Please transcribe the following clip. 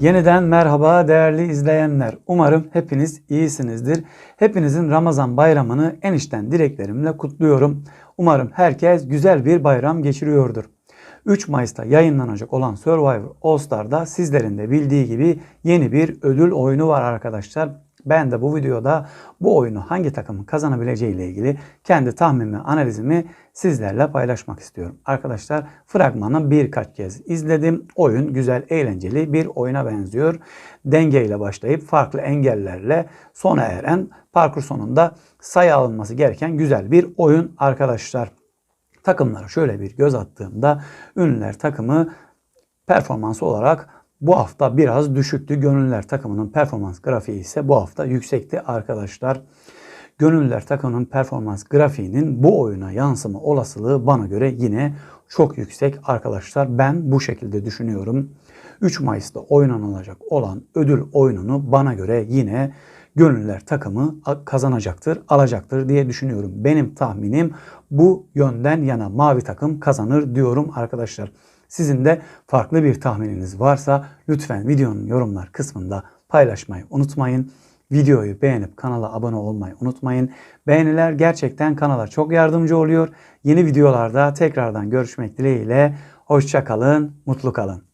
Yeniden merhaba değerli izleyenler. Umarım hepiniz iyisinizdir. Hepinizin Ramazan bayramını en içten dileklerimle kutluyorum. Umarım herkes güzel bir bayram geçiriyordur. 3 Mayıs'ta yayınlanacak olan Survivor All Star'da sizlerin de bildiği gibi yeni bir ödül oyunu var arkadaşlar. Ben de bu videoda bu oyunu hangi takımın kazanabileceği ile ilgili kendi tahminimi, analizimi sizlerle paylaşmak istiyorum. Arkadaşlar fragmanı birkaç kez izledim. Oyun güzel, eğlenceli bir oyuna benziyor. Dengeyle başlayıp farklı engellerle sona eren parkur sonunda sayı alınması gereken güzel bir oyun arkadaşlar. Takımlara şöyle bir göz attığımda ünlüler takımı performansı olarak bu hafta biraz düşüktü. Gönüllüler takımının performans grafiği ise bu hafta yüksekti arkadaşlar. Gönüllüler takımının performans grafiğinin bu oyuna yansıma olasılığı bana göre yine çok yüksek arkadaşlar. Ben bu şekilde düşünüyorum. 3 Mayıs'ta oynanılacak olan ödül oyununu bana göre yine gönüllüler takımı kazanacaktır, alacaktır diye düşünüyorum. Benim tahminim bu yönden yana mavi takım kazanır diyorum arkadaşlar. Sizin de farklı bir tahmininiz varsa lütfen videonun yorumlar kısmında paylaşmayı unutmayın. Videoyu beğenip kanala abone olmayı unutmayın. Beğeniler gerçekten kanala çok yardımcı oluyor. Yeni videolarda tekrardan görüşmek dileğiyle. Hoşça kalın, mutlu kalın.